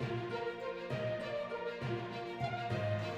thank you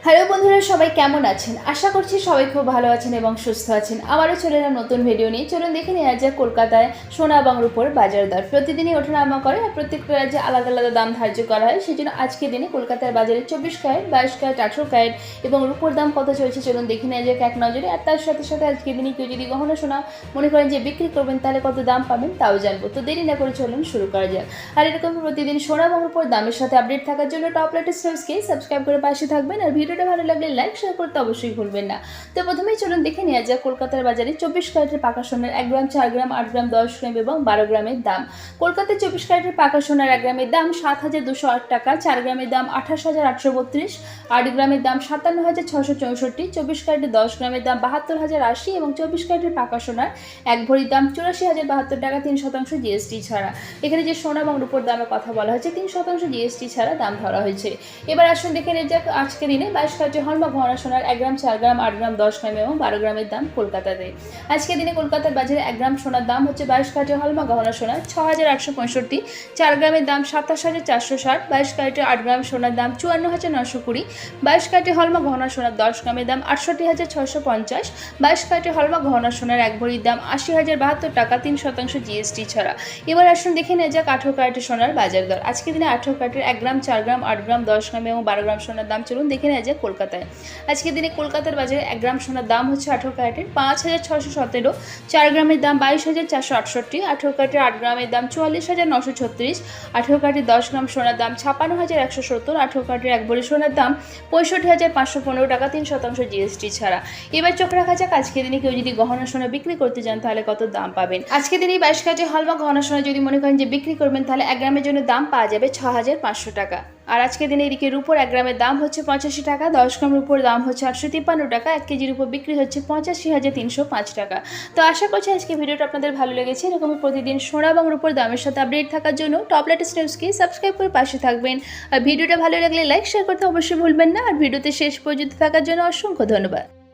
hello বন্ধুরা, সবাই কেমন আছেন? আশা করছি সবাই খুব ভালো আছেন এবং সুস্থ আছেন। আমারও চলে এলাম নতুন ভিডিও নিয়ে। চলুন দেখে নেওয়া যাক কলকাতায় সোনা এবং রূপোর বাজার দর। প্রতিদিনই ওঠানামা করে আর প্রত্যেক রাজ্যে আলাদা আলাদা দাম ধার্য করা হয়। সেই জন্য আজকের দিনে কলকাতার বাজারে চব্বিশ ক্যারেট, বাইশ ক্যারেট, আঠেরো ক্যারেট এবং রূপোর দাম কত চলছে চলুন দেখে নেওয়া যাক এক নজরে। আর তার সাথে সাথে আজকের দিনে কেউ যদি গহনা সোনা মনে করেন যে বিক্রি করবেন, তাহলে কত দাম পাবেন তাও জানব। তো দেরি না করে চলুন শুরু করা যাক। আর এরকম প্রতিদিন সোনা এবং রূপোর দামের সাথে আপডেট থাকার জন্য টপ লেটেস্ট নিউজকে সাবস্ক্রাইব করে পাশে থাকবেন। আর ভিডিওটা ভালো লাগলে লাইক শেয়ার করতে অবশ্যই ভুলবেন না। তো প্রথমেই চলুন দেখে নেওয়া যাক কলকাতার বাজারে চব্বিশ ক্যারেটের পাকা সোনার এক গ্রাম, চার গ্রাম, আট গ্রাম, দশ গ্রাম এবং বারো গ্রামের দাম। কলকাতার চব্বিশ ক্যারেটের পাকা সোনার এক গ্রামের দাম সাত হাজার দুশো আট টাকা, চার গ্রামের দাম আঠাশ হাজার আটশো বত্রিশ, আট গ্রামের দাম সাতান্ন হাজার ছশো চৌষট্টি, চব্বিশ ক্যারেটের দশ গ্রামের দাম বাহাত্তর হাজার আশি এবং চব্বিশ ক্যারেটের পাকা সোনার এক ভরির দাম চুরাশি হাজার বাহাত্তর টাকা, তিন শতাংশ জিএসটি ছাড়া। এখানে যে সোনা এবং রূপোর দামের কথা বলা হয়েছে, তিন শতাংশ জিএসটি ছাড়া দাম ধরা হয়েছে। এবার আসুন দেখে নেওয়া যাক আজকের দিনে বাইশ ক্যারেটের বা গহনা সোনার এক গ্রাম, চার গ্রাম, আট গ্রাম, দশ গ্রাম এবং বারো গ্রামের দাম কলকাতাতে। আজকের দিনে কলকাতার বাজারে এক গ্রাম সোনার দাম হচ্ছে বাইশ ক্যারেটের হলমা গহনা সোনার ছ হাজার আটশো পঁয়ষট্টি, চার গ্রামের দাম সাতাশ হাজার চারশো ষাট, বাইশ ক্যারেটের আট গ্রাম সোনার দাম চুয়ান্ন হাজার নশো কুড়ি, বাইশ ক্যারেটের হলমা গহনা সোনার দশ গ্রামের দাম আটষট্টি হাজার ছশো পঞ্চাশ, বাইশ ক্যারেটের হলমা গহনা সোনার এক ভরির দাম আশি হাজার বাহাত্তর টাকা, তিন শতাংশ জিএসটি ছাড়া। এবার আসুন দেখে নেওয়া যাক আঠেরো ক্যারেটের সোনার বাজার দর। আজকের দিনে আঠেরো ক্যারেটের এক গ্রাম, চার গ্রাম, আট গ্রাম, দশ গ্রাম এবং বারো গ্রাম সোনার দাম চলুন দেখে নেওয়া যাক। কলকাতায়। আজকের দিনে কলকাতার বাজারে এক গ্রাম সোনার দাম হচ্ছে আঠেরো ক্যারেটের, পাঁচ হাজার ছশো সতেরো, চার গ্রামের দাম বাইশ হাজার চারশো আটষট্টি, আঠেরো ক্যারেটের আট গ্রামের দাম চুয়াল্লিশ হাজার নশো ছত্রিশ, আঠেরো ক্যারেটের দশ গ্রাম সোনার দাম ছাপান্ন হাজার একশো সত্তর, আঠেরো ক্যারেটের এক ভরি সোনার দাম পঁয়ষট্টি হাজার পাঁচশো পনেরো টাকা, তিন শতাংশ জিএসটি ছাড়া। এবার চোখ রাখা যাক আজকের দিনে কেউ যদি গহনা সোনা বিক্রি করতে যান, তাহলে কত দাম পাবেন? আজকের দিনে বাইশ কাজে হলমা গহনা সোনা যদি মনে করেন যে বিক্রি করবেন, তাহলে এক গ্রামের জন্য দাম পাওয়া যাবে ছ হাজার পাঁচশো টাকা। আর আজকের দিনে এদিকে রুপোর এক গ্রামের দাম হচ্ছে পঁচাশি টাকা, দশ গ্রাম রুপোর দাম হচ্ছে আটশো তিপ্পান্ন টাকা, এক কেজির উপর বিক্রি হচ্ছে পঁচাশি হাজার তিনশো পাঁচ টাকা। তো আশা করছি আজকে ভিডিওটা আপনাদের ভালো লেগেছে। এরকমই প্রতিদিন সোনা এবং রুপোর দামের সাথে আপডেট থাকার জন্য টপ লেটেস্ট নিউজকে সাবস্ক্রাইব করে পাশে থাকবেন। আর ভিডিওটা ভালো লাগলে লাইক শেয়ার করতে অবশ্যই ভুলবেন না। আর ভিডিওতে শেষ পর্যন্ত থাকার জন্য অসংখ্য ধন্যবাদ।